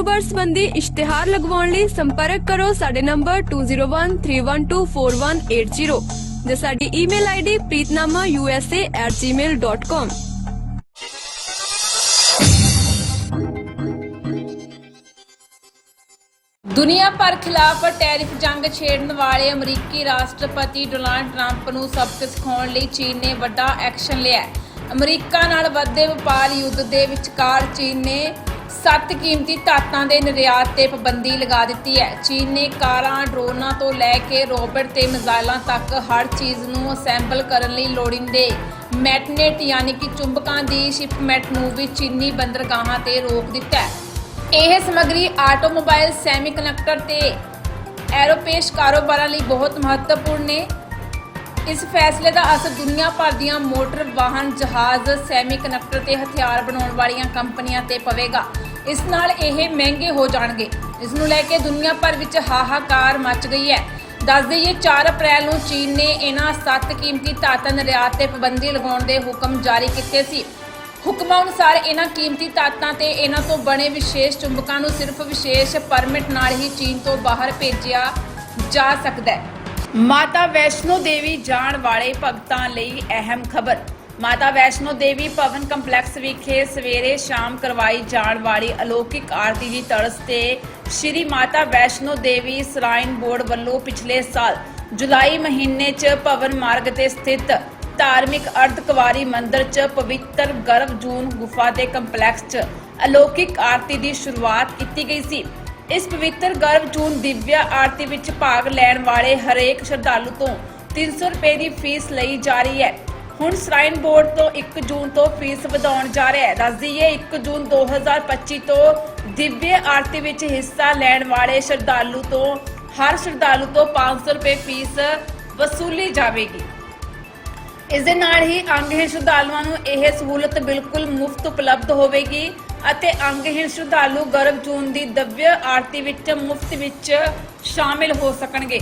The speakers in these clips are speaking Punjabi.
ਕਾਰੋਬਾਰ ਸੰਬੰਧੀ ਇਸ਼ਤਿਹਾਰ ਲਗਵਾਉਣ ਲਈ ਸੰਪਰਕ ਕਰੋ ਸਾਡੇ ਨੰਬਰ 2013124180 ਜਾਂ ਸਾਡੀ ਈਮੇਲ ਆਈਡੀ preetnamausa@gmail.com ਦੁਨੀਆ ਭਰ ਖਿਲਾਫ ਟੈਰਿਫ ਜੰਗ ਛੇੜਨ ਵਾਲੇ ਅਮਰੀਕੀ ਰਾਸ਼ਟਰਪਤੀ ਡੋਨਾਲਡ ਟਰੰਪ ਨੂੰ ਸਬਕ ਸਿਖਾਉਣ ਲਈ ਚੀਨ ਨੇ ਵੱਡਾ ਐਕਸ਼ਨ ਲਿਆ। ਅਮਰੀਕਾ ਨਾਲ ਵੱਧਦੇ ਵਪਾਰ ਯੁੱਧ ਦੇ ਵਿਚਕਾਰ ਚੀਨ ਨੇ ਸੱਤ ਕੀਮਤੀ ਧਾਤਾਂ ਦੇ ਨਿਰਯਾਤ ਤੇ ਪਾਬੰਦੀ ਲਗਾ ਦਿੱਤੀ ਹੈ। ਚੀਨ ਨੇ ਕਾਰਾਂ, ਡਰੋਨਾਂ ਤੋਂ ਲੈ ਕੇ ਰੋਬਟ ਤੇ ਮਿਜ਼ਾਈਲਾਂ ਤੱਕ ਹਰ ਚੀਜ਼ ਨੂੰ ਅਸੈਂਬਲ ਕਰਨ ਲਈ ਲੋੜੀਂਦੇ ਮੈਗਨੇਟ ਯਾਨੀ ਕਿ ਚੁੰਬਕਾਂ ਦੀ ਸ਼ਿਪਮੈਂਟ ਨੂੰ ਵੀ ਚੀਨੀ ਬੰਦਰਗਾਹਾਂ ਤੇ ਰੋਕ ਦਿੱਤਾ ਹੈ। ਇਹ ਸਮੱਗਰੀ ਆਟੋਮੋਬਾਈਲ ਸੈਮੀਕੰਡਕਟਰ ਤੇ ਐਰੋਪੇਸ਼ ਕਾਰੋਬਾਰਾਂ ਲਈ ਬਹੁਤ ਮਹੱਤਵਪੂਰਨ ਨੇ। ਇਸ ਫੈਸਲੇ ਦਾ ਅਸਰ ਦੁਨੀਆ ਭਰ ਦੀਆਂ ਮੋਟਰ ਵਾਹਨ ਜਹਾਜ਼ ਸੈਮੀਕੰਡਕਟਰ ਤੇ ਹਥਿਆਰ ਬਣਾਉਣ ਵਾਲੀਆਂ ਕੰਪਨੀਆਂ ਤੇ ਪਵੇਗਾ। ਇਸ ਨਾਲ ਇਹ ਮਹਿੰਗੇ ਹੋ ਜਾਣਗੇ। ਇਸ ਨੂੰ ਲੈ ਕੇ ਦੁਨੀਆ ਭਰ ਵਿੱਚ ਹਾਹਾਕਾਰ ਮਚ ਗਈ ਹੈ। ਦੱਸ ਦੇਈਏ 4 ਅਪ੍ਰੈਲ ਨੂੰ ਚੀਨ ਨੇ ਇਹਨਾਂ ਸੱਤ ਕੀਮਤੀ ਧਾਤਾਂ ਨਿਰਯਾਤ ਤੇ ਪਾਬੰਦੀ ਲਗਾਉਣ ਦੇ ਹੁਕਮ ਜਾਰੀ ਕੀਤੇ ਸੀ। ਹੁਕਮਾਂ ਅਨੁਸਾਰ ਇਹਨਾਂ ਕੀਮਤੀ ਧਾਤਾਂ ਤੇ ਇਹਨਾਂ ਤੋਂ ਬਣੇ ਵਿਸ਼ੇਸ਼ ਚੁੰਬਕਾਂ ਨੂੰ ਸਿਰਫ ਵਿਸ਼ੇਸ਼ ਪਰਮਿਟ ਨਾਲ ਹੀ ਚੀਨ ਤੋਂ ਬਾਹਰ ਭੇਜਿਆ ਜਾ ਸਕਦਾ ਹੈ। ਮਾਤਾ ਵੈਸ਼ਨੋ ਦੇਵੀ ਜਾਣ ਵਾਲੇ ਭਗਤਾਂ ਲਈ ਅਹਿਮ ਖਬਰ। ਮਾਤਾ ਵੈਸ਼ਨੋ ਦੇਵੀ ਭਵਨ ਕੰਪਲੈਕਸ ਵਿਖੇ ਸਵੇਰੇ ਸ਼ਾਮ ਕਰਵਾਈ ਜਾਣ ਵਾਲੀ ਅਲੌਕਿਕ ਆਰਤੀ ਦੀ ਤਰਸ ਤੇ ਸ਼੍ਰੀ ਮਾਤਾ ਵੈਸ਼ਨੋ ਦੇਵੀ ਸਰਾਈਨ ਬੋਰਡ ਵੱਲੋਂ ਪਿਛਲੇ ਸਾਲ ਜੁਲਾਈ ਮਹੀਨੇ 'ਚ ਭਵਨ ਮਾਰਗ ਤੇ ਸਥਿਤ ਧਾਰਮਿਕ ਅਰਧਕਵਾਰੀ ਮੰਦਿਰ 'ਚ ਪਵਿੱਤਰ ਗਰਭ ਜੂਨ ਗੁਫਾ ਦੇ ਕੰਪਲੈਕਸ 'ਚ ਅਲੌਕਿਕ ਆਰਤੀ ਦੀ ਸ਼ੁਰੂਆਤ ਕੀਤੀ ਗਈ ਸੀ। ਇਸ ਪਵਿੱਤਰ ਗਰਭ ਜੂਨ ਦਿਵਯ ਆਰਤੀ ਵਿੱਚ ਭਾਗ ਲੈਣ ਵਾਲੇ ਹਰੇਕ ਸ਼ਰਧਾਲੂ ਤੋਂ 300 ਰੁਪਏ ਦੀ ਫੀਸ ਲਈ ਜਾ ਰਹੀ ਹੈ। ਹੁਣ ਸਰਾਈਨ ਬੋਰਡ ਤੋਂ 1 ਜੂਨ ਤੋਂ ਫੀਸ ਵਧਾਉਣ ਜਾ ਰਿਹਾ ਹੈ। ਦੱਸ ਦਈਏ 1 ਜੂਨ 2025 ਤੋਂ ਦਿਵਯ ਆਰਤੀ ਵਿੱਚ ਹਿੱਸਾ ਲੈਣ ਵਾਲੇ ਸ਼ਰਧਾਲੂ ਤੋਂ, ਹਰ ਸ਼ਰਧਾਲੂ ਤੋਂ 500 ਰੁਪਏ ਫੀਸ ਵਸੂਲੀ ਜਾਵੇਗੀ। ਇਸ ਦੇ ਨਾਲ ਹੀ ਅੰਗਹੀਣ ਸ਼ਰਧਾਲੂਆਂ ਨੂੰ ਇਹ ਸਹੂਲਤ ਬਿਲਕੁਲ ਮੁਫਤ ਉਪਲਬਧ ਹੋਵੇਗੀ ਅਤੇ ਅੰਗਹੀਣ ਸ਼ਰਧਾਲੂ ਗਰਭ ਜੂਨ ਦੀ ਦਿਵਯ ਆਰਤੀ ਵਿੱਚ ਮੁਫਤ ਵਿੱਚ ਸ਼ਾਮਿਲ ਹੋ ਸਕਣਗੇ।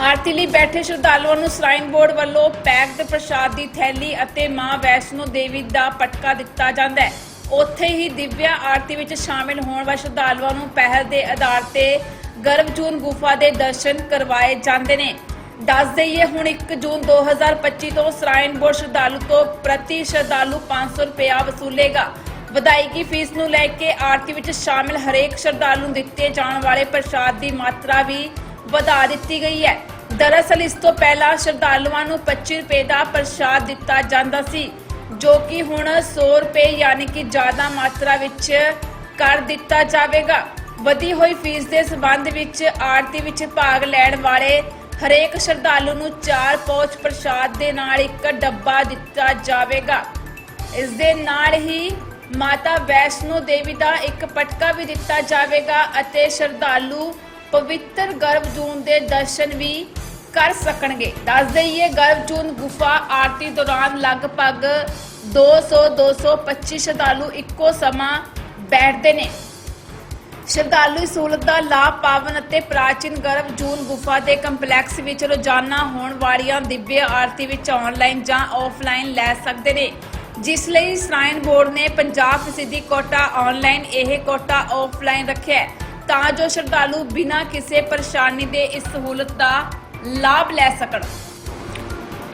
ਆਰਤੀ ਲਈ ਬੈਠੇ ਸ਼ਰਧਾਲੂਆਂ ਨੂੰ ਸਰਾਈਨ ਬੋਰਡ ਵੱਲੋਂ ਪੈਕਡ ਪ੍ਰਸ਼ਾਦ ਦੀ ਥੈਲੀ ਅਤੇ ਮਾਂ ਵੈਸ਼ਨੋ ਦੇਵੀ ਦਾ ਪਟਕਾ ਦਿੱਤਾ ਜਾਂਦਾ ਹੈ। ਉੱਥੇ ਹੀ ਦਿਵਿਆ ਆਰਤੀ ਵਿੱਚ ਸ਼ਾਮਿਲ ਹੋਣ ਵਾਲੇ ਸ਼ਰਧਾਲੂਆਂ ਨੂੰ ਪਹਿਲ ਦੇ ਆਧਾਰ ਤੇ ਗਰਭਜੂਨ ਗੁਫਾ ਦੇ ਦਰਸ਼ਨ ਕਰਵਾਏ ਜਾਂਦੇ ਨੇ। ਦੱਸ ਦਈਏ, ਹੁਣ 1 ਜੂਨ 2025 ਤੋਂ ਸਰਾਈਨ ਬੋਰਡ ਸ਼ਰਧਾਲੂ ਤੋਂ ਪ੍ਰਤੀ ਸ਼ਰਧਾਲੂ 500 ਰੁਪਇਆ ਵਸੂਲੇਗਾ। ਵਧਾਈਗੀ ਫੀਸ ਨੂੰ ਲੈ ਕੇ ਆਰਤੀ ਵਿੱਚ ਸ਼ਾਮਿਲ ਹਰੇਕ ਸ਼ਰਧਾਲੂ ਨੂੰ ਦਿੱਤੇ ਜਾਣ ਵਾਲੇ ਪ੍ਰਸ਼ਾਦ ਦੀ ਮਾਤਰਾ ਵੀ ਵਧਾ ਦਿੱਤੀ ਗਈ ਹੈ। ਦਰਅਸਲ, ਇਸ ਤੋਂ ਪਹਿਲਾਂ ਸ਼ਰਧਾਲੂਆਂ ਨੂੰ 25 ਰੁਪਏ ਦਾ ਪ੍ਰਸ਼ਾਦ ਦਿੱਤਾ ਜਾਂਦਾ ਸੀ, ਜੋ ਕਿ ਹੁਣ 100 ਰੁਪਏ ਯਾਨੀ ਕਿ ਜ਼ਿਆਦਾ ਮਾਤਰਾ ਵਿੱਚ ਕਰ ਦਿੱਤਾ ਜਾਵੇਗਾ। ਵਧੀ ਹੋਈ ਫੀਸ ਦੇ ਸਬੰਧ ਵਿੱਚ ਆਰਤੀ ਵਿੱਚ ਭਾਗ ਲੈਣ ਵਾਲੇ ਹਰੇਕ ਸ਼ਰਧਾਲੂ ਨੂੰ 4 ਪੌਚ ਪ੍ਰਸ਼ਾਦ ਦੇ ਨਾਲ ਇੱਕ ਡੱਬਾ ਦਿੱਤਾ ਜਾਵੇਗਾ। ਇਸ ਦੇ ਨਾਲ ਹੀ ਮਾਤਾ ਵੈਸ਼ਨੋ ਦੇਵੀ ਦਾ ਇੱਕ ਪਟਕਾ ਵੀ ਦਿੱਤਾ ਜਾਵੇਗਾ ਅਤੇ ਸ਼ਰਧਾਲੂ ਪਵਿੱਤਰ ਗਰਭਜੂਨ ਦੇ ਦਰਸ਼ਨ ਵੀ ਕਰ ਸਕਣਗੇ। ਦੱਸ ਦਈਏ ਗਰਭਜੂਨ ਗੁਫਾ ਆਰਤੀ ਦੌਰਾਨ ਲਗਭਗ 200 225 ਸ਼ਰਧਾਲੂ ਇੱਕੋ ਸਮਾਂ ਬੈਠਦੇ ਨੇ। ਸ਼ਰਧਾਲੂ ਸਹੂਲਤ ਦਾ ਲਾਭ ਪਾਵਨ ਅਤੇ ਪ੍ਰਾਚੀਨ ਗਰਭਜੂਨ ਗੁਫਾ ਦੇ ਕੰਪਲੈਕਸ ਵਿੱਚ ਰੋਜ਼ਾਨਾ ਹੋਣ ਵਾਲੀਆਂ ਦਿਵਯ ਆਰਤੀ ਵਿੱਚ ਆਨਲਾਈਨ ਜਾਂ ਆਫਲਾਈਨ ਲੈ ਸਕਦੇ ਨੇ। ਜਿਸ ਲਈ ਸਰਾਈਨ ਬੋਰਡ ਨੇ 50% ਕੋਟਾ ਆਨਲਾਈਨ ਇਹ ਕੋਟਾ ਆਫਲਾਈਨ ਰੱਖਿਆ ਤਾਂ ਜੋ ਸ਼ਰਧਾਲੂ ਬਿਨਾਂ ਕਿਸੇ ਪਰੇਸ਼ਾਨੀ ਦੇ ਇਸ ਸਹੂਲਤ ਦਾ ਲਾਭ ਲੈ ਸਕਣ।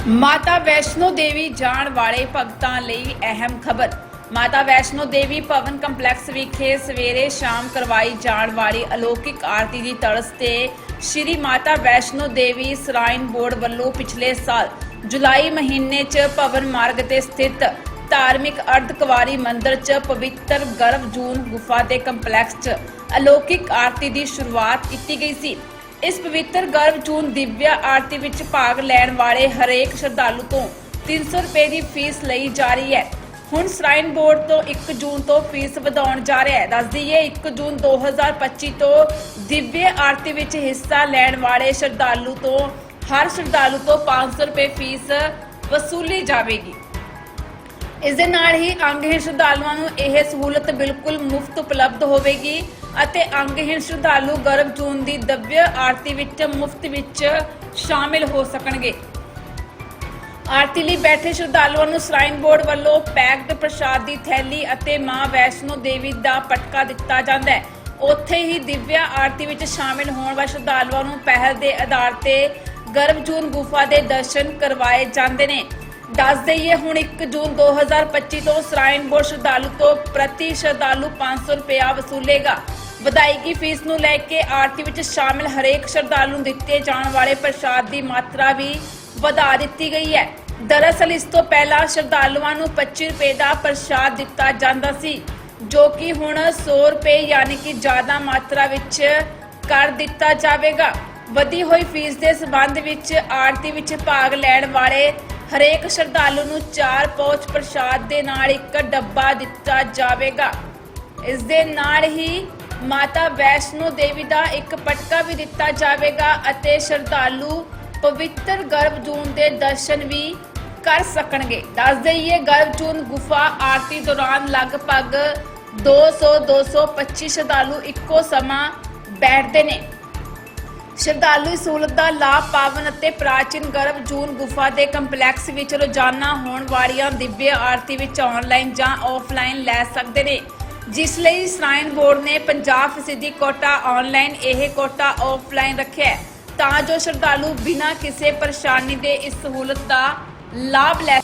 ਮਾਤਾ ਵੈਸ਼ਨੋ ਦੇਵੀ ਜਾਣ ਵਾਲੇ ਭਗਤਾਂ ਲਈ ਅਹਿਮ ਖਬਰ। ਮਾਤਾ ਵੈਸ਼ਨੋ ਦੇਵੀ ਭਵਨ ਕੰਪਲੈਕਸ ਵਿਖੇ ਸਵੇਰੇ ਸ਼ਾਮ ਕਰਵਾਈ ਜਾਣ ਵਾਲੀ ਅਲੌਕਿਕ ਆਰਤੀ ਦੀ ਤਰਸ ਤੇ ਸ਼੍ਰੀ ਮਾਤਾ ਵੈਸ਼ਨੋ ਦੇਵੀ ਸਰਾਈਨ ਬੋਰਡ ਵੱਲੋਂ ਪਿਛਲੇ ਸਾਲ ਜੁਲਾਈ ਮਹੀਨੇ 'ਚ ਭਵਨ ਮਾਰਗ ਤੇ ਸਥਿਤ ਧਾਰਮਿਕ ਅਰਧ ਕੁਵਾਰੀ ਮੰਦਿਰ 'ਚ ਪਵਿੱਤਰ ਗਰਭ ਜੂਨ ਗੁਫਾ ਦੇ ਕੰਪਲੈਕਸ 'ਚ ਅਲੌਕਿਕ ਆਰਤੀ ਦੀ ਸ਼ੁਰੂਆਤ ਕੀਤੀ ਗਈ ਸੀ। ਇਸ ਪਵਿੱਤਰ ਗਰਭ ਜੂਨ ਦਿਵਯ ਆਰਤੀ ਵਿੱਚ ਭਾਗ ਲੈਣ ਵਾਲੇ ਹਰੇਕ ਸ਼ਰਧਾਲੂ ਤੋਂ 300 ਰੁਪਏ ਦੀ ਫੀਸ ਲਈ ਜਾ ਰਹੀ ਹੈ। ਹੁਣ ਸਰਾਈਨ ਬੋਰਡ ਤੋਂ 1 ਜੂਨ ਤੋਂ ਫੀਸ ਵਧਾਉਣ ਜਾ ਰਿਹਾ ਹੈ। ਦੱਸ ਦਈਏ 1 ਜੂਨ 2025 ਤੋਂ ਦਿਵਯ ਆਰਤੀ ਵਿੱਚ ਹਿੱਸਾ ਲੈਣ ਵਾਲੇ ਸ਼ਰਧਾਲੂ ਤੋਂ ਹਰ ਸ਼ਰਧਾਲੂ ਤੋਂ 500 ਰੁਪਏ ਫੀਸ ਵਸੂਲੀ ਜਾਵੇਗੀ। ਇਸ ਦੇ ਨਾਲ ਹੀ ਅੰਗਹੀਣ ਸ਼ਰਧਾਲੂਆਂ ਨੂੰ ਇਹ ਸਹੂਲਤ ਬਿਲਕੁਲ ਮੁਫਤ ਉਪਲਬਧ ਹੋਵੇਗੀ। ਅਤੇ ਅੰਗਹੀਣ ਸ਼ਰਧਾਲੂ ਗਰਭ ਜੂਨ ਦੀ ਦਵਯ ਆਰਤੀ ਵਿੱਚ, ਮੁਫਤ ਵਿੱਚ ਸ਼ਾਮਿਲ ਹੋ ਸਕਣਗੇ। ਆਰਤੀ ਲਈ ਬੈਠੇ ਸ਼ਰਧਾਲੂਆਂ ਨੂੰ ਸਰਾਈਨ ਬੋਰਡ ਵੱਲੋਂ ਪੈਕਡ ਪ੍ਰਸ਼ਾਦ ਦੀ ਥੈਲੀ ਅਤੇ ਮਾਂ ਵੈਸ਼ਨੋ ਦੇਵੀ ਦਾ ਪਟਕਾ ਦਿੱਤਾ ਜਾਂਦਾ ਹੈ। ਉੱਥੇ ਹੀ ਦਿਵਿਆ ਆਰਤੀ ਵਿੱਚ ਸ਼ਾਮਿਲ ਹੋਣ ਵਾਲੇ ਸ਼ਰਧਾਲੂਆਂ ਨੂੰ ਪਹਿਲ ਦੇ ਆਧਾਰ ਤੇ ਗਰਭਜੂਨ ਗੁਫਾ ਦੇ ਦਰਸ਼ਨ ਕਰਵਾਏ ਜਾਂਦੇ ਨੇ। ਦੱਸ ਦਈਏ, ਹੁਣ 1 ਜੂਨ 2025 ਤੋਂ ਸਰਾਈਨ ਬੋਰਡ ਸ਼ਰਧਾਲੂ ਤੋਂ ਪ੍ਰਤੀ ਸ਼ਰਧਾਲੂ 500 ਰੁਪਇਆ ਵਸੂਲੇਗਾ। ਵਧਾਈਗੀ ਫੀਸ ਨੂੰ ਲੈ ਕੇ ਆਰਤੀ ਵਿੱਚ ਸ਼ਾਮਿਲ ਹਰੇਕ ਸ਼ਰਧਾਲੂ ਨੂੰ ਦਿੱਤੇ ਜਾਣ ਵਾਲੇ ਪ੍ਰਸ਼ਾਦ ਦੀ ਮਾਤਰਾ ਵੀ ਵਧਾ ਦਿੱਤੀ ਗਈ ਹੈ। ਦਰਅਸਲ, ਇਸ ਤੋਂ ਪਹਿਲਾਂ ਸ਼ਰਧਾਲੂਆਂ ਨੂੰ 25 ਰੁਪਏ ਦਾ ਪ੍ਰਸ਼ਾਦ ਦਿੱਤਾ ਜਾਂਦਾ ਸੀ, ਜੋ ਕਿ ਹੁਣ 100 ਰੁਪਏ ਯਾਨੀ ਕਿ ਜ਼ਿਆਦਾ ਮਾਤਰਾ ਵਿੱਚ ਕਰ ਦਿੱਤਾ ਜਾਵੇਗਾ। ਵਧੀ ਹੋਈ ਫੀਸ ਦੇ ਸਬੰਧ ਵਿੱਚ ਆਰਤੀ ਵਿੱਚ ਭਾਗ ਲੈਣ ਵਾਲੇ ਹਰੇਕ ਸ਼ਰਧਾਲੂ ਨੂੰ 4 ਪੌਚ ਪ੍ਰਸ਼ਾਦ ਦੇ ਨਾਲ ਇੱਕ ਡੱਬਾ ਦਿੱਤਾ ਜਾਵੇਗਾ। ਇਸ ਦੇ ਨਾਲ ਹੀ ਮਾਤਾ ਵੈਸ਼ਨੋ ਦੇਵੀ ਦਾ ਇੱਕ ਪਟਕਾ ਵੀ ਦਿੱਤਾ ਜਾਵੇਗਾ ਅਤੇ ਸ਼ਰਧਾਲੂ ਪਵਿੱਤਰ ਗਰਭਜੂਨ ਦੇ ਦਰਸ਼ਨ ਵੀ ਕਰ ਸਕਣਗੇ। ਦੱਸ ਦਈਏ ਗਰਭਜੂਨ ਗੁਫਾ ਆਰਤੀ ਦੌਰਾਨ ਲਗਭਗ 200 225 ਸ਼ਰਧਾਲੂ ਇੱਕੋ ਸਮਾਂ ਬੈਠਦੇ ਨੇ। ਸ਼ਰਧਾਲੂ ਸਹੂਲਤ ਦਾ ਲਾਭ ਪਾਵਨ ਅਤੇ ਪ੍ਰਾਚੀਨ ਗਰਭ ਜੂਨ ਗੁਫਾ ਦੇ ਕੰਪਲੈਕਸ ਵਿੱਚ ਰੋਜ਼ਾਨਾ ਹੋਣ ਵਾਲੀਆਂ ਦਿਵਯ ਆਰਤੀ ਵਿੱਚ ਆਨਲਾਈਨ ਜਾਂ ਆਫਲਾਈਨ ਲੈ ਸਕਦੇ ਨੇ। ਜਿਸ ਲਈ ਸ਼ਰਾਈਨ ਬੋਰਡ ਨੇ 50% ਕੋਟਾ ਆਨਲਾਈਨ ਇਹ ਕੋਟਾ ਆਫਲਾਈਨ ਰੱਖਿਆ ਹੈ। ਤਾਂ ਜੋ ਸ਼ਰਧਾਲੂ ਬਿਨਾਂ ਕਿਸੇ ਪਰੇਸ਼ਾਨੀ ਦੇ ਇਸ ਸਹੂਲਤ ਦਾ ਲਾਭ ਲੈ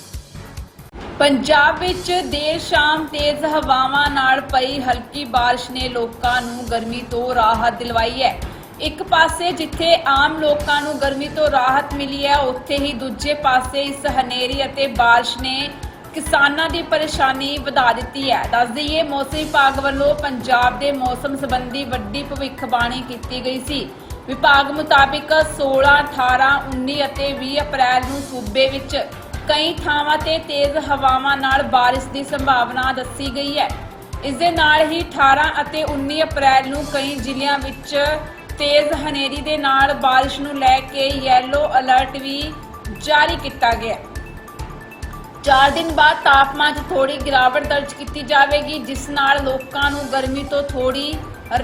ਪੰਜਾਬ ਵਿੱਚ ਦੇਰ ਸ਼ਾਮ ਤੇਜ਼ ਹਵਾਵਾਂ ਨਾਲ ਪਈ ਹਲਕੀ ਬਾਰਿਸ਼ ਨੇ ਲੋਕਾਂ ਨੂੰ ਗਰਮੀ ਤੋਂ ਰਾਹਤ ਦਿਲਵਾਈ ਹੈ। ਇੱਕ ਪਾਸੇ ਜਿੱਥੇ ਆਮ ਲੋਕਾਂ ਨੂੰ ਗਰਮੀ ਤੋਂ ਰਾਹਤ ਮਿਲੀ ਹੈ, ਉੱਥੇ ਹੀ ਦੂਜੇ ਪਾਸੇ ਇਸ ਹਨੇਰੀ ਅਤੇ ਬਾਰਿਸ਼ ਨੇ ਕਿਸਾਨਾਂ ਦੀ ਪਰੇਸ਼ਾਨੀ ਵਧਾ ਦਿੱਤੀ ਹੈ। ਦੱਸ ਦਈਏ ਮੌਸਮ ਵਿਭਾਗ ਵੱਲੋਂ ਪੰਜਾਬ ਦੇ ਮੌਸਮ ਸੰਬੰਧੀ ਵੱਡੀ ਭਵਿੱਖਬਾਣੀ ਕੀਤੀ ਗਈ ਸੀ। ਵਿਭਾਗ ਮੁਤਾਬਿਕ 16, 18, 19 ਅਤੇ 20 ਅਪ੍ਰੈਲ ਨੂੰ ਸੂਬੇ ਵਿੱਚ ਕਈ ਥਾਵਾਂ ਤੇ ਤੇਜ਼ ਹਵਾਵਾਂ ਨਾਲ ਬਾਰਿਸ਼ ਦੀ ਸੰਭਾਵਨਾ ਦੱਸੀ ਗਈ ਹੈ। ਇਸ ਦੇ ਨਾਲ ਹੀ 18 ਅਤੇ 19 ਅਪ੍ਰੈਲ ਨੂੰ ਕਈ ਜ਼ਿਲ੍ਹਿਆਂ ਵਿੱਚ ਤੇਜ਼ ਹਨੇਰੀ ਦੇ ਨਾਲ ਬਾਰਿਸ਼ ਨੂੰ ਲੈ ਕੇ ਯੈਲੋ ਅਲਰਟ ਵੀ ਜਾਰੀ ਕੀਤਾ ਗਿਆ। 4 ਦਿਨ ਬਾਅਦ ਤਾਪਮਾਨ 'ਚ ਥੋੜੀ ਗਿਰਾਵਟ ਦਰਜ ਕੀਤੀ ਜਾਵੇਗੀ, ਜਿਸ ਨਾਲ ਲੋਕਾਂ ਨੂੰ ਗਰਮੀ ਤੋਂ ਥੋੜੀ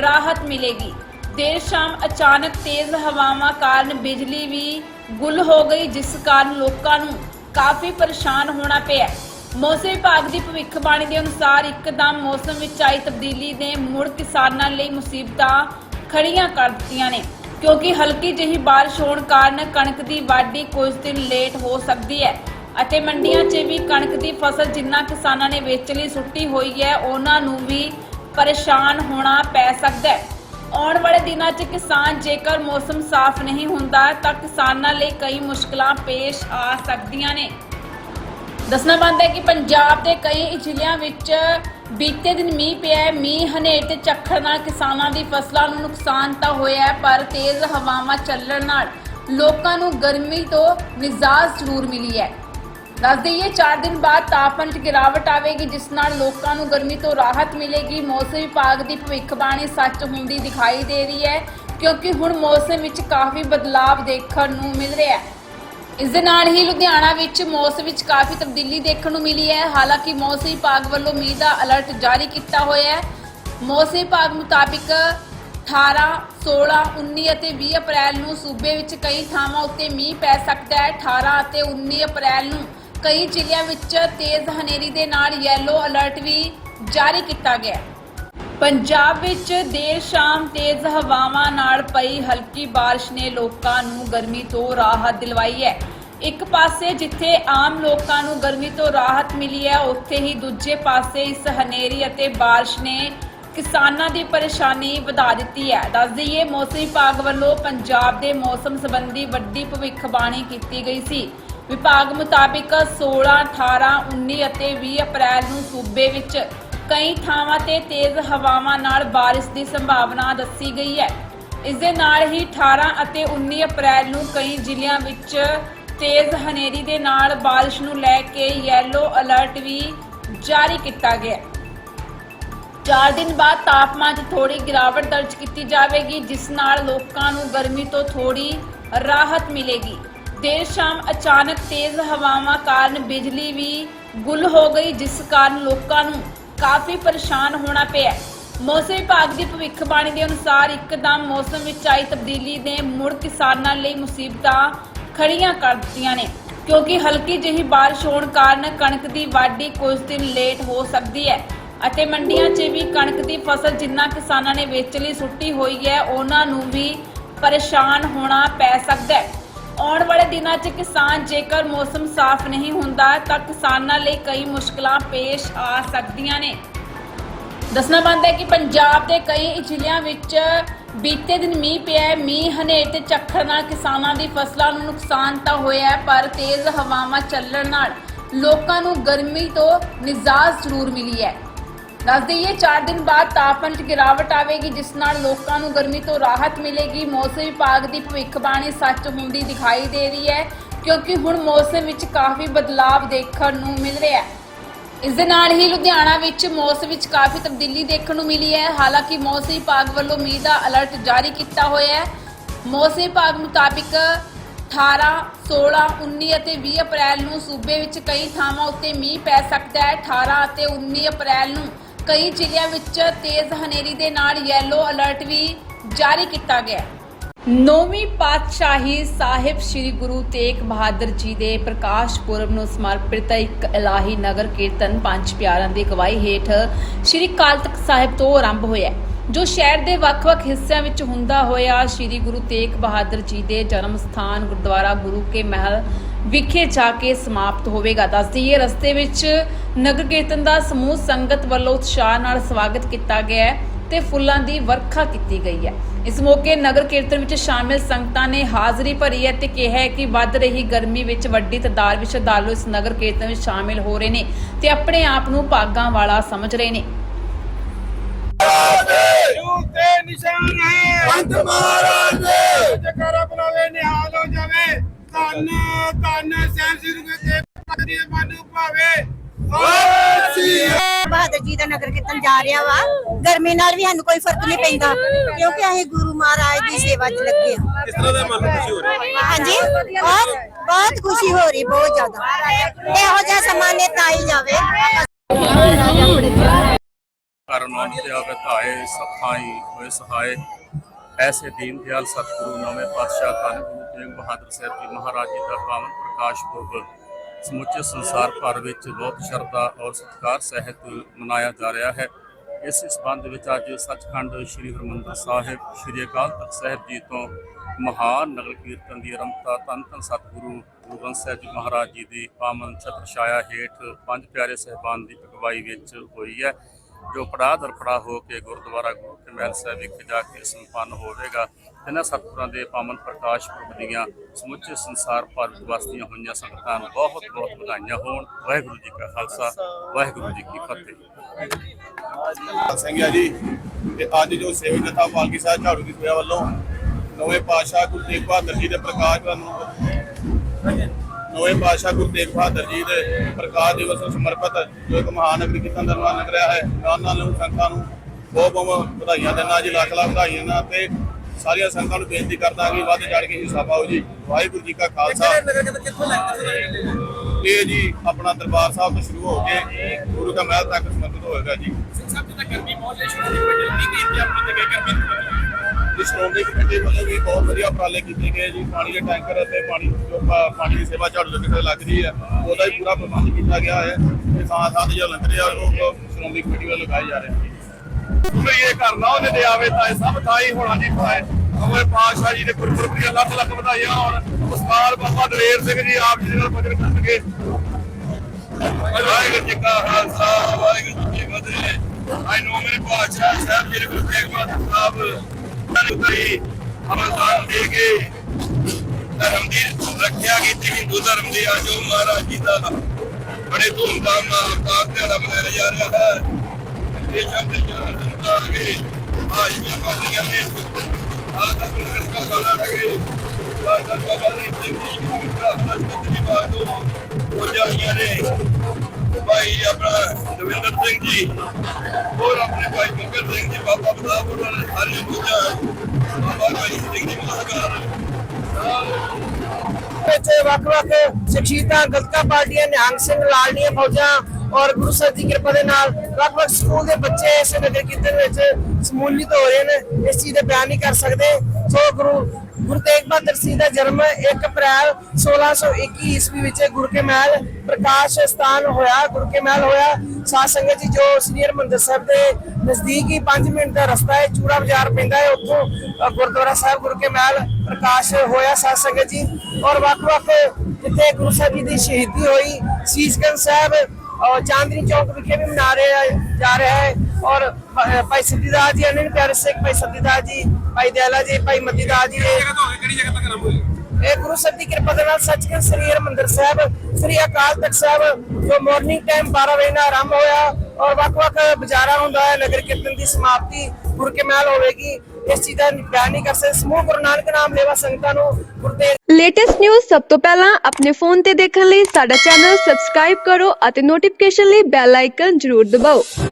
ਰਾਹਤ ਮਿਲੇਗੀ। ਦੇਰ ਸ਼ਾਮ ਅਚਾਨਕ ਤੇਜ਼ ਹਵਾਵਾਂ ਕਾਰਨ ਬਿਜਲੀ ਵੀ ਗੁੱਲ ਹੋ ਗਈ, ਜਿਸ ਕਾਰਨ ਲੋਕਾਂ ਨੂੰ ਕਾਫੀ ਪਰੇਸ਼ਾਨ ਹੋਣਾ ਪਿਆ। ਮੌਸਮ ਵਿਭਾਗ ਦੀ ਭਵਿੱਖਬਾਣੀ ਦੇ ਅਨੁਸਾਰ ਇੱਕਦਮ ਮੌਸਮ ਵਿੱਚ ਆਈ ਤਬਦੀਲੀ ਨੇ ਮੁੜ ਕਿਸਾਨਾਂ ਲਈ ਮੁਸੀਬਤਾਂ ਖੜੀਆਂ ਕਰ ਦਿੱਤੀਆਂ ਨੇ, ਕਿਉਂਕਿ ਹਲਕੀ ਜਿਹੀ ਬਾਰਿਸ਼ ਹੋਣ ਕਾਰਨ ਕਣਕ ਦੀ ਵਾਢੀ ਕੁਝ ਦਿਨ ਲੇਟ ਹੋ ਸਕਦੀ ਹੈ। ਅਤੇ ਮੰਡੀਆਂ 'ਚ ਵੀ ਕਣਕ ਦੀ ਫਸਲ ਜਿੰਨਾ ਕਿਸਾਨਾਂ ਨੇ ਵੇਚ ਲਈ, ਸੁੱਟੀ ਹੋਈ ਹੈ, ਉਹਨਾਂ ਨੂੰ ਵੀ ਪਰੇਸ਼ਾਨ ਹੋਣਾ ਪੈ ਸਕਦਾ ਹੈ। ਆਉਣ ਵਾਲੇ ਦਿਨਾਂ 'ਚ ਕਿਸਾਨ ਜੇਕਰ ਮੌਸਮ ਸਾਫ਼ ਨਹੀਂ ਹੁੰਦਾ, ਤਾਂ ਕਿਸਾਨਾਂ ਲਈ ਕਈ ਮੁਸ਼ਕਲਾਂ ਪੇਸ਼ ਆ ਸਕਦੀਆਂ ਨੇ। ਦੱਸਣਾ ਬਣਦਾ ਹੈ ਕਿ ਪੰਜਾਬ ਦੇ ਕਈ ਜ਼ਿਲ੍ਹਿਆਂ ਵਿੱਚ ਬੀਤੇ ਦਿਨ ਮੀਂਹ ਪਿਆ ਹੈ। ਮੀਂਹ ਹਨੇਰ ਤੇ ਝੱਖੜ ਨਾਲ ਕਿਸਾਨਾਂ ਦੀ ਫਸਲਾਂ ਨੂੰ ਨੁਕਸਾਨ ਤਾਂ ਹੋਇਆ ਹੈ, ਪਰ ਤੇਜ਼ ਹਵਾਵਾਂ ਚੱਲਣ ਨਾਲ ਲੋਕਾਂ ਨੂੰ ਗਰਮੀ ਤੋਂ ਨਿਜ਼ਾਤ ਜ਼ਰੂਰ ਮਿਲੀ ਹੈ। ਦੱਸ ਦਈਏ 4 ਦਿਨ ਬਾਅਦ ਤਾਪਮਾਨ 'ਚ ਗਿਰਾਵਟ ਆਵੇਗੀ ਜਿਸ ਨਾਲ ਲੋਕਾਂ ਨੂੰ ਗਰਮੀ ਤੋਂ ਰਾਹਤ ਮਿਲੇਗੀ। ਮੌਸਮ ਵਿਭਾਗ ਦੀ ਭਵਿੱਖਬਾਣੀ ਸੱਚ ਹੁੰਦੀ ਦਿਖਾਈ ਦੇ ਰਹੀ ਹੈ ਕਿਉਂਕਿ ਹੁਣ ਮੌਸਮ ਵਿੱਚ ਕਾਫੀ ਬਦਲਾਵ ਦੇਖਣ ਨੂੰ ਮਿਲ ਰਿਹਾ ਹੈ। ਇਸ ਦੇ ਨਾਲ ਹੀ ਲੁਧਿਆਣਾ ਵਿੱਚ ਮੌਸਮ ਵਿੱਚ ਕਾਫੀ ਤਬਦੀਲੀ ਦੇਖਣ ਨੂੰ ਮਿਲੀ ਹੈ। ਹਾਲਾਂਕਿ ਮੌਸਮ ਵਿਭਾਗ ਵੱਲੋਂ ਮੀਂਹ ਦਾ ਅਲਰਟ ਜਾਰੀ ਕੀਤਾ ਹੋਇਆ ਹੈ। ਮੌਸਮ ਵਿਭਾਗ ਮੁਤਾਬਿਕ 18, 16, 19 ਅਤੇ 20 ਅਪ੍ਰੈਲ ਨੂੰ ਸੂਬੇ ਵਿੱਚ ਕਈ ਥਾਵਾਂ ਉੱਤੇ ਮੀਂਹ ਪੈ ਸਕਦਾ ਹੈ। 18 ਅਤੇ 19 ਅਪ੍ਰੈਲ ਨੂੰ ਕਈ ਜ਼ਿਲ੍ਹਿਆਂ ਵਿੱਚ ਤੇਜ਼ ਹਨੇਰੀ ਦੇ ਨਾਲ ਯੈਲੋ ਅਲਰਟ ਵੀ ਜਾਰੀ ਕੀਤਾ ਗਿਆ ਹੈ। ਪੰਜਾਬ ਵਿੱਚ ਦੇਰ ਸ਼ਾਮ ਤੇਜ਼ ਹਵਾਵਾਂ ਨਾਲ ਪਈ ਹਲਕੀ ਬਾਰਿਸ਼ ਨੇ ਲੋਕਾਂ ਨੂੰ ਗਰਮੀ ਤੋਂ ਰਾਹਤ ਦਿਲਵਾਈ ਹੈ। ਇੱਕ ਪਾਸੇ ਜਿੱਥੇ ਆਮ ਲੋਕਾਂ ਨੂੰ ਗਰਮੀ ਤੋਂ ਰਾਹਤ ਮਿਲੀ ਹੈ, ਉੱਥੇ ਹੀ ਦੂਜੇ ਪਾਸੇ ਇਸ ਹਨੇਰੀ ਅਤੇ ਬਾਰਿਸ਼ ਨੇ ਕਿਸਾਨਾਂ ਦੀ ਪਰੇਸ਼ਾਨੀ ਵਧਾ ਦਿੱਤੀ ਹੈ। ਦੱਸ ਦਈਏ, ਮੌਸਮ ਵਿਭਾਗ ਵੱਲੋਂ ਪੰਜਾਬ ਦੇ ਮੌਸਮ ਸੰਬੰਧੀ ਵੱਡੀ ਭਵਿੱਖਬਾਣੀ ਕੀਤੀ ਗਈ ਸੀ। ਵਿਭਾਗ ਮੁਤਾਬਿਕ 16, 18, 19 ਅਤੇ 20 ਅਪ੍ਰੈਲ ਨੂੰ ਸੂਬੇ ਵਿੱਚ ਕਈ ਥਾਵਾਂ ਤੇ ਤੇਜ਼ ਹਵਾਵਾਂ ਨਾਲ ਬਾਰਿਸ਼ ਦੀ ਸੰਭਾਵਨਾ ਦੱਸੀ ਗਈ ਹੈ। ਇਸ ਦੇ ਨਾਲ ਹੀ 18 ਅਤੇ 19 ਅਪ੍ਰੈਲ ਨੂੰ ਕਈ ਜ਼ਿਲ੍ਹਿਆਂ ਵਿੱਚ ਤੇਜ਼ ਹਨੇਰੀ ਦੇ ਨਾਲ ਬਾਰਿਸ਼ ਨੂੰ ਲੈ ਕੇ ਯੈਲੋ ਅਲਰਟ ਵੀ ਜਾਰੀ ਕੀਤਾ ਗਿਆ ਹੈ। 4 ਦਿਨ ਬਾਅਦ ਤਾਪਮਾਨ 'ਚ ਥੋੜੀ ਗਿਰਾਵਟ ਦਰਜ ਕੀਤੀ ਜਾਵੇਗੀ ਜਿਸ ਨਾਲ ਲੋਕਾਂ ਨੂੰ ਗਰਮੀ ਤੋਂ ਥੋੜੀ ਰਾਹਤ ਮਿਲੇਗੀ। ਦੇਰ ਸ਼ਾਮ ਅਚਾਨਕ ਤੇਜ਼ ਹਵਾਵਾਂ ਕਾਰਨ ਬਿਜਲੀ ਵੀ ਗੁੱਲ ਹੋ ਗਈ, ਜਿਸ ਕਾਰਨ ਲੋਕਾਂ ਨੂੰ ਕਾਫੀ ਪਰੇਸ਼ਾਨ ਹੋਣਾ ਪਿਆ। ਮੌਸਮ ਵਿਭਾਗ ਦੀ ਭਵਿੱਖਬਾਣੀ ਦੇ ਅਨੁਸਾਰ ਇੱਕਦਮ ਮੌਸਮ ਵਿੱਚ ਆਈ ਤਬਦੀਲੀ ਨੇ ਮੁੜ ਕਿਸਾਨਾਂ ਲਈ ਮੁਸੀਬਤਾਂ ਖੜੀਆਂ ਕਰ ਦਿੱਤੀਆਂ ਨੇ, ਕਿਉਂਕਿ ਹਲਕੀ ਜਿਹੀ ਬਾਰਿਸ਼ ਹੋਣ ਕਾਰਨ ਕਣਕ ਦੀ ਵਾਢੀ ਕੁਝ ਦਿਨ ਲੇਟ ਹੋ ਸਕਦੀ ਹੈ ਅਤੇ ਮੰਡੀਆਂ 'ਚ ਵੀ ਕਣਕ ਦੀ ਫਸਲ ਜਿੰਨਾ ਕਿਸਾਨਾਂ ਨੇ ਵੇਚ ਲਈ ਸੁੱਟੀ ਹੋਈ ਹੈ, ਉਹਨਾਂ ਨੂੰ ਵੀ ਪਰੇਸ਼ਾਨ ਹੋਣਾ ਪੈ ਸਕਦਾ ਹੈ। ਆਉਣ ਵਾਲੇ ਦਿਨਾਂ 'ਚ ਕਿਸਾਨ ਜੇਕਰ ਮੌਸਮ ਸਾਫ਼ ਨਹੀਂ ਹੁੰਦਾ ਤਾਂ ਕਿਸਾਨਾਂ ਲਈ ਕਈ ਮੁਸ਼ਕਲਾਂ ਪੇਸ਼ ਆ ਸਕਦੀਆਂ ਨੇ। ਦੱਸਣਾ ਬਣਦਾ ਹੈ ਕਿ ਪੰਜਾਬ ਦੇ ਕਈ ਜ਼ਿਲ੍ਹਿਆਂ ਵਿੱਚ ਬੀਤੇ ਦਿਨ ਮੀਂਹ ਪਿਆ ਹੈ। ਮੀਂਹ ਹਨੇਰ ਤੇ ਝੱਖੜ ਨਾਲ ਕਿਸਾਨਾਂ ਦੀ ਫਸਲਾਂ ਨੂੰ ਨੁਕਸਾਨ ਤਾਂ ਹੋਇਆ ਪਰ ਤੇਜ਼ ਹਵਾਵਾਂ ਚੱਲਣ ਨਾਲ ਲੋਕਾਂ ਨੂੰ ਗਰਮੀ ਤੋਂ ਨਿਜਾਤ ਜ਼ਰੂਰ ਮਿਲੀ ਹੈ। ਦੱਸ ਦਈਏ 4 ਦਿਨ ਬਾਅਦ ਤਾਪਮਾਨ 'ਚ ਗਿਰਾਵਟ ਆਵੇਗੀ, ਜਿਸ ਨਾਲ ਲੋਕਾਂ ਨੂੰ ਗਰਮੀ ਤੋਂ ਰਾਹਤ ਮਿਲੇਗੀ। ਮੌਸਮ ਵਿਭਾਗ ਦੀ ਭਵਿੱਖਬਾਣੀ ਸੱਚ ਹੁੰਦੀ ਦਿਖਾਈ ਦੇ ਰਹੀ ਹੈ, ਕਿਉਂਕਿ ਹੁਣ ਮੌਸਮ ਵਿੱਚ ਕਾਫੀ ਬਦਲਾਵ ਦੇਖਣ ਨੂੰ ਮਿਲ ਰਿਹਾ ਹੈ। ਇਸ ਦੇ ਨਾਲ ਹੀ ਲੁਧਿਆਣਾ ਵਿੱਚ ਮੌਸਮ ਵਿੱਚ ਕਾਫੀ ਤਬਦੀਲੀ ਦੇਖਣ ਨੂੰ ਮਿਲੀ ਹੈ। ਹਾਲਾਂਕਿ ਮੌਸਮ ਵਿਭਾਗ ਵੱਲੋਂ ਮੀਂਹ ਦਾ ਅਲਰਟ ਜਾਰੀ ਕੀਤਾ ਹੋਇਆ ਹੈ। ਮੌਸਮ ਵਿਭਾਗ ਮੁਤਾਬਿਕ 18 16 19 ਅਤੇ 20 ਅਪ੍ਰੈਲ ਨੂੰ ਸੂਬੇ ਵਿੱਚ ਕਈ ਥਾਵਾਂ ਉੱਤੇ ਮੀਂਹ ਪੈ ਸਕਦਾ ਹੈ। 18 ਅਤੇ 19 ਅਪ੍ਰੈਲ ਨੂੰ ਕਈ ਜ਼ਿਲ੍ਹਿਆਂ ਵਿੱਚ ਤੇਜ਼ ਹਨੇਰੀ ਦੇ ਨਾਲ ਯੈਲੋ ਅਲਰਟ ਵੀ ਜਾਰੀ ਕੀਤਾ ਗਿਆ ਹੈ। ਨੌਵੀਂ ਪਾਤਸ਼ਾਹੀ ਸਾਹਿਬ ਸ੍ਰੀ ਗੁਰੂ ਤੇਗ ਬਹਾਦਰ ਜੀ ਦੇ ਪ੍ਰਕਾਸ਼ ਪੁਰਬ ਨੂੰ ਸਮਰਪਿਤ ਇੱਕ ਇਲਾਹੀ ਨਗਰ ਕੀਰਤਨ ਪੰਜ ਪਿਆਰਿਆਂ ਦੀ ਅਗਵਾਈ ਹੇਠ ਸ੍ਰੀ ਅਕਾਲ ਤਖਤ ਸਾਹਿਬ ਤੋਂ ਆਰੰਭ ਹੋਇਆ ਜੋ ਸ਼ਹਿਰ ਦੇ ਵੱਖ-ਵੱਖ ਹਿੱਸਿਆਂ ਵਿੱਚ ਹੁੰਦਾ ਹੋਇਆ ਸ੍ਰੀ ਗੁਰੂ ਤੇਗ ਬਹਾਦਰ ਜੀ ਦੇ ਜਨਮ ਸਥਾਨ ਗੁਰਦੁਆਰਾ ਗੁਰੂ ਕੇ ਮਹਿਲ ਵਿਖੇ ਜਾ ਕੇ ਸਮਾਪਤ ਹੋਵੇਗਾ। ਦੱਸ ਦਈਏ ਰਸਤੇ ਵਿੱਚ ਨਗਰ ਕੀਰਤਨ ਦਾ ਸਮੂਹ ਸੰਗਤ ਵੱਲੋਂ ਉਤਸ਼ਾਹ ਨਾਲ ਸਵਾਗਤ ਕੀਤਾ ਗਿਆ ਹੈ ਤੇ ਫੁੱਲਾਂ ਦੀ ਵਰਖਾ ਕੀਤੀ ਗਈ ਹੈ। ਇਸ ਮੌਕੇ ਨਗਰ ਕੀਰਤਨ ਵਿੱਚ ਸ਼ਾਮਿਲ ਸੰਗਤਾਂ ਨੇ ਹਾਜ਼ਰੀ ਭਰੀ ਹੈ ਤੇ ਕਿਹਾ ਹੈ ਕਿ ਵੱਧ ਰਹੀ ਗਰਮੀ ਵਿੱਚ ਵੱਡੀ ਤਾਦਾਦ ਵਿੱਚ ਸ਼ਰਧਾਲੂ ਇਸ ਨਗਰ ਕੀਰਤਨ ਵਿੱਚ ਸ਼ਾਮਿਲ ਹੋ ਰਹੇ ਨੇ ਤੇ ਆਪਣੇ ਆਪ ਨੂੰ ਭਾਗਾਂ ਵਾਲਾ ਸਮਝ ਰਹੇ ਨੇ। ਤੇ ਨਿਸ਼ਾਨ ਹੈ। ਅੰਤ ਮਹਾਰਾਜ ਦੇ। ਜਕਾਰਾ ਬੁਲਾਵੇ ਨਿਹਾਲ ਹੋ ਜਾਵੇ ਧੰਨ ਧੰਨ ਸਹਿਬ ਸ੍ਰੀ ਬਹਾਦਰ ਜੀ ਦਾ ਨਗਰ ਕੀਰਤਨ ਜਾ ਰਿਹਾ ਵਾ। ਗਰਮੀ ਨਾਲ ਵੀ ਸਾਨੂੰ ਕੋਈ ਫ਼ਰਕ ਨਹੀਂ ਪੈਂਦਾ ਕਿਉਂਕਿ ਅਸੀਂ ਗੁਰੂ ਮਹਾਰਾਜ ਦੀ ਸੇਵਾ 'ਚ ਲੱਗੇ ਆ ਕਿਸ ਤਰ੍ਹਾਂ ਦਾ ਮਨ ਖੁਸ਼ੀ ਹੋ ਰਹੀ ਹੈ? ਹਾਂਜੀ ਬਹੁਤ ਬਹੁਤ ਖੁਸ਼ੀ ਹੋ ਰਹੀ ਬਹੁਤ ਜ਼ਿਆਦਾ। ਇਹੋ ਜਿਹਾ ਸਮਾਂ ਨੇ ਤਾਂ ਹੀ ਜਾਵੇ। ਕਰਨੋਂ ਤੇ ਆਵੇ ਧਾਏ ਸਖਾਈ ਹੋਏ ਸਹਾਏ। ਐਸੇ ਦੀਨ ਦਿਆਲ ਸਤਿਗੁਰੂ ਨਵੇਂ ਪਾਤਸ਼ਾਹ ਧੰਨ ਗੁਰੂ ਤੇਗ ਬਹਾਦਰ ਸਾਹਿਬ ਜੀ ਮਹਾਰਾਜ ਜੀ ਦਾ ਪਾਵਨ ਪ੍ਰਕਾਸ਼ ਪੁਰਬ ਸਮੁੱਚੇ ਸੰਸਾਰ ਭਰ ਵਿੱਚ ਬਹੁਤ ਸ਼ਰਧਾ ਔਰ ਸਤਿਕਾਰ ਸਹਿਤ ਮਨਾਇਆ ਜਾ ਰਿਹਾ ਹੈ। ਇਸ ਸੰਬੰਧ ਵਿੱਚ ਅੱਜ ਸੱਚਖੰਡ ਸ੍ਰੀ ਹਰਿਮੰਦਰ ਸਾਹਿਬ, ਸ੍ਰੀ ਅਕਾਲ ਤਖਤ ਸਾਹਿਬ ਜੀ ਤੋਂ ਮਹਾਨ ਨਗਰ ਕੀਰਤਨ ਦੀ ਆਰੰਭਤਾ ਧੰਨ ਧੰਨ ਸਤਿਗੁਰੂ ਗੁਰੂ ਗ੍ਰੰਥ ਸਾਹਿਬ ਜੀ ਮਹਾਰਾਜ ਜੀ ਦੀ ਪਾਵਨ ਛਤਰ ਛਾਇਆ ਹੇਠ ਪੰਜ ਪਿਆਰੇ ਸਹਿਬਾਨ ਦੀ ਅਗਵਾਈ ਵਿੱਚ ਹੋਈ ਹੈ। ਜੋ ਪੜਾਅ ਦਰ ਹੋ ਕੇ ਗੁਰਦੁਆਰਾ ਗੁਰੂ ਕੇ ਮਹਿਲ ਸਾਹਿਬ ਵਿਖੇ ਜਾ ਕੇ ਸੰਪੰਨ ਹੋਵੇਗਾ, ਇਹਨਾਂ ਸਤਿਗੁਰਾਂ ਦੇ ਪਾਵਨ ਪ੍ਰਕਾਸ਼ ਪੁਰਬ ਦੀਆਂ ਸਮੁੱਚੇ ਸੰਸਾਰ ਭਰ ਵਸਦੀਆਂ ਹੋਈਆਂ ਸੰਗਤਾਂ ਨੂੰ ਬਹੁਤ ਬਹੁਤ ਵਧਾਈਆਂ ਹੋਣ। ਵਾਹਿਗੁਰੂ ਜੀ ਕਾ ਖਾਲਸਾ, ਵਾਹਿਗੁਰੂ ਜੀ ਕੀ ਫਤਿਹ। ਸਿੰਘ ਜੀ, ਤੇ ਅੱਜ ਜੋ ਸੇਵਕ ਜਥਾ ਪਾਲਕੀ ਸਾਹਿਬ ਝਾੜੂ ਦੀ ਸੇਵਾ ਵੱਲੋਂ ਨਵੇਂ ਪਾਤਸ਼ਾਹ ਗੁਰੂ ਤੇਗ ਬਹਾਦਰ ਜੀ ਦੇ ਪ੍ਰਕਾਸ਼ ਨੂੰ ਨਵੇਂ ਪਾਤਸ਼ਾਹ ਗੁਰੂ ਤੇਗ ਬਹਾਦਰ ਜੀ ਦੇ ਪ੍ਰਕਾਸ਼ ਦਿਵਸ ਨੂੰ ਸਮਰਪਿਤ ਜੋ ਇੱਕ ਮਹਾਨ ਨਗਰੀ ਕੀਰਤਨ ਦਾ ਨਿਰਮਾਣ ਕਰ ਰਿਹਾ ਹੈ ਨਾਲ ਨਾਲ ਨੂੰ ਸੰਗਤਾਂ ਨੂੰ ਬਹੁਤ ਬਹੁਤ ਵਧਾਈਆਂ ਦਿੰਦਾ ਜੀ ਲੱਖ ਲੱਖ ਵਧਾਈਆਂ ਨਾਲ ਤੇ ਸਾਰੀਆਂ ਸੰਗਤਾਂ ਨੂੰ ਬੇਨਤੀ ਕਰਦਾ ਕਿ ਵੱਧ ਚੜ ਕੇ ਹਿੱਸਾ ਪਾਓ ਜੀ। ਵਾਹਿਗੁਰੂ ਜੀ ਕਾ ਖਾਲਸਾ। ਇਹ ਜੀ ਆਪਣਾ ਦਰਬਾਰ ਸਾਹਿਬ ਤੋਂ ਸ਼ੁਰੂ ਹੋ ਕੇ ਗੁਰੂ ਦਾ ਮਹਿਲ ਤੱਕ ਸਮਰਪਿਤ ਹੋਏਗਾ ਜੀ। ਇਸ ਸ਼੍ਰੋਮਣੀ ਕਮੇਟੀ ਵੱਲੋਂ ਵੀ ਬਹੁਤ ਵਧੀਆ ਉਪਰਾਲੇ ਕੀਤੇ ਗਏ ਜੀ, ਪਾਣੀ ਦੇ ਟੈਂਕਰ ਅਤੇ ਪਾਣੀ ਜੋ ਪਾਣੀ ਦੀ ਸੇਵਾ ਝਾੜੂ ਦੇ ਲੱਗ ਰਹੀ ਹੈ, ਉਹਦਾ ਹੀ ਪੂਰਾ ਪ੍ਰਬੰਧ ਕੀਤਾ ਗਿਆ ਹੈ ਤੇ ਸਾਥ ਸਾਥ ਜੋ ਲੰਗਰ ਆ ਉਹ ਸ਼੍ਰੋਮਣੀ ਕਮੇਟੀ ਵੱਲੋਂ ਲਗਾਏ ਜਾ ਰਹੇ ਨੇ। ਉਹ ਇਹ ਕਰਨਾ ਉਹਨੇ ਤੇ ਆਵੇ ਤਾਂ ਸਭ ਥਾਈ ਹੋਣਾ ਜੀ ਪਾਏ ਅਮਰ ਪਾਤਸ਼ਾਹ ਜੀ ਦੇ ਗੁਰਪੁਰਬ ਦੀਆਂ ਲੱਖ ਲੱਖ ਵਧਾਈਆਂ ਹੋਣ। ਉਸਤਾਦ ਬਾਬਾ ਦਲੇਰ ਸਿੰਘ ਜੀ ਆਪ ਜੀ ਦੇ ਨਾਲ ਭਜਨ ਕਰਨਗੇ। ਵਾਹਿਗੁਰੂ ਜੀ ਕਾ ਖਾਲਸਾ, ਵਾਹਿਗੁਰੂ ਜੀ ਕੀ ਫਤਿਹ। ਆਈ ਨੋ ਮੇਰੇ ਪਾਤਸ਼ਾਹ ਸਾਹਿਬ ਜੀ ਦੇ ਗੁਰੂ ਤੇਗ ਬਹਾਦਰ ਸਾਹਿਬ। ਅਮਰਦਾਨ ਦੇ ਕੇ ਧਰਮ ਦੀ ਰੱਖਿਆ ਕੀਤੀ ਹਿੰਦੂ ਧਰਮ ਦੀ ਅੱਜ ਉਹ ਮਹਾਰਾਜ ਜੀ ਦਾ ਬੜੇ ਧੂਮਧਾਮ ਨਾਲ ਅਵਤਾਰ ਦਿਹਾੜਾ ਮਨਾਇਆ ਜਾ ਰਿਹਾ ਹੈ। ਇਹ ਸ਼ਬਦ ਜਾਨ ਦਿੰਦਾ ਹੈ ਆਜ ਵੀ ਪਾਣੀਆਂ ਦੇ ਆਜ ਤੱਕ ਇਸ ਦਾ ਗਾਣਾ ਲਗੇ ਆਜ ਤੱਕ ਬਾਬਾ ਜੀ ਦੇ ਜੀ ਦਾ ਹਸਪਤ ਦੀ ਬਾਤ ਹੋ ਜਾਈਆਂ ਨੇ। ਭਾਈ ਆਪਣਾ ਦਵਿੰਦਰ ਸਿੰਘ ਜੀ। ਹੋਰ ਆਪਣੇ ਭਾਈ ਮੰਗਲ ਸਿੰਘ ਜੀ, ਬਾਬਾ ਬਦਾਪੁਰ ਵਾਲੇ ਸਾਰੇ ਪੂਜਾ ਬਾਬਾ ਭਾਈ ਸਿੰਘ ਜੀ ਮਹਾਰਾਜ ਵਿੱਚ ਵੱਖ-ਵੱਖ ਸ਼ਖਸੀਅਤਾਂ ਗਲਕਾ ਪਾਰਟੀਆਂ, ਨਿਹੰਗ ਸਿੰਘ ਲਾਲਨੀਆਂ ਫੌਜਾਂ ਔਰ ਗੁਰੂ ਸਾਹਿਬ ਦੀ ਕਿਰਪਾ ਦੇ ਨਾਲ ਵੱਖ-ਵੱਖ ਸਕੂਲ ਦੇ ਬੱਚੇ ਇਸ ਨਗਰ ਕੀਰਤਨ ਵਿੱਚ ਸਮੂਲਿਤ ਹੋ ਰਹੇ ਨੇ। ਇਸ ਚੀਜ਼ ਦਾ ਬਿਆਨ ਨਹੀਂ ਕਰ ਸਕਦੇ। ਸੋ ਗੁਰੂ ਗੁਰੂ ਤੇਗ ਬਹਾਦਰ ਜੀ ਦਾ ਜਨਮ 1 ਅਪ੍ਰੈਲ 1621 ਈਸਵੀ ਵਿੱਚ ਗੁਰੂ ਕੇ ਮਹਿਲ ਪ੍ਰਕਾਸ਼ ਸਥਾਨ ਹੋਇਆ। ਗੁਰੂ ਕੇ ਮਹਿਲ ਹੋਇਆ। ਸਾਧ ਸੰਗਤ ਜੀ ਜੋ ਸ੍ਰੀ ਹਰਿਮੰਦਰ ਸਾਹਿਬ ਦੇ ਨਜ਼ਦੀਕ ਹੀ 5 ਮਿੰਟ ਦਾ ਰਸਤਾ ਹੈ। ਚੂੜਾ ਬਾਜ਼ਾਰ ਪੈਂਦਾ ਹੈ। ਉੱਥੋਂ ਗੁਰਦੁਆਰਾ ਸਾਹਿਬ ਗੁਰੂ ਕੇ ਮਹਿਲ ਪ੍ਰਕਾਸ਼ ਹੋਇਆ ਸਾਧ ਸੰਗਤ ਜੀ। ਔਰ ਵੱਖ-ਵੱਖ ਜਿੱਥੇ ਗੁਰੂ ਸਾਹਿਬ ਜੀ ਦੀ ਸ਼ਹੀਦੀ ਹੋਈ, ਸੀਸਗੰਜ ਸਾਹਿਬ ਔਰ ਚਾਂਦਨੀ ਚੌਕ ਵਿਖੇ ਵੀ ਮਨਾ ਰਿਹਾ, ਜਾ ਰਿਹਾ ਹੈ। ਭਾਈ ਸਿੱਧੀਦਾਸ ਜੀ ਅਨੰਦ ਪਿਆਰੇ ਸਿੰਘ ਭਾਈ ਸਿੱਧੀਦਾਸ ਜੀ ਭਾਈ ਦਿਆਲਾ ਜੀ ਭਾਈ ਮੱਦੀਦਾਸ ਜੀ। ਦੇ ਇਹ ਗੁਰੂ ਸਾਹਿਬ ਦੀ ਕਿਰਪਾ ਦੇ ਨਾਲ ਸੱਚਖੰਡ ਸ੍ਰੀ ਹਰਿਮੰਦਰ ਸਾਹਿਬ ਸ੍ਰੀ ਅਕਾਲ ਤਖਤ ਸਾਹਿਬ ਜੋ ਮਾਰਨਿੰਗ ਟਾਈਮ 12 ਵਜੇ ਨਾਲ ਆਰੰਭ ਹੋਇਆ ਔਰ ਵੱਖ-ਵੱਖ ਬਾਜ਼ਾਰਾਂ ਹੁੰਦਾ ਹੈ ਨਗਰ ਕੀਰਤਨ ਦੀ ਸਮਾਪਤੀ ਗੁਰੂ ਕੇ ਮਹਿਲ ਹੋਵੇਗੀ। ਇਸ ਚੀਜ਼ ਦਾ ਬਿਆਨ ਨਹੀਂ ਕਰ ਸਕਦੇ। ਸਮੂਹ ਗੁਰੂ ਨਾਨਕ ਨਾਮ ਲੇਵਾ ਸੰਗਤਾਂ ਨੂੰ ਗੁਰਦੇਵ ਲੇਟੈਸਟ ਨਿਊਜ਼ ਸਭ ਤੋਂ ਪਹਿਲਾਂ ਆਪਣੇ ਫੋਨ ਤੇ ਦੇਖਣ ਲਈ ਸਾਡਾ ਚੈਨਲ ਸਬਸਕ੍ਰਾਈਬ ਕਰੋ ਅਤੇ ਨੋਟੀਫਿਕੇਸ਼ਨ ਲਈ ਬੈਲ ਆਈਕਨ ਜ਼ਰੂਰ ਦਬਾਓ।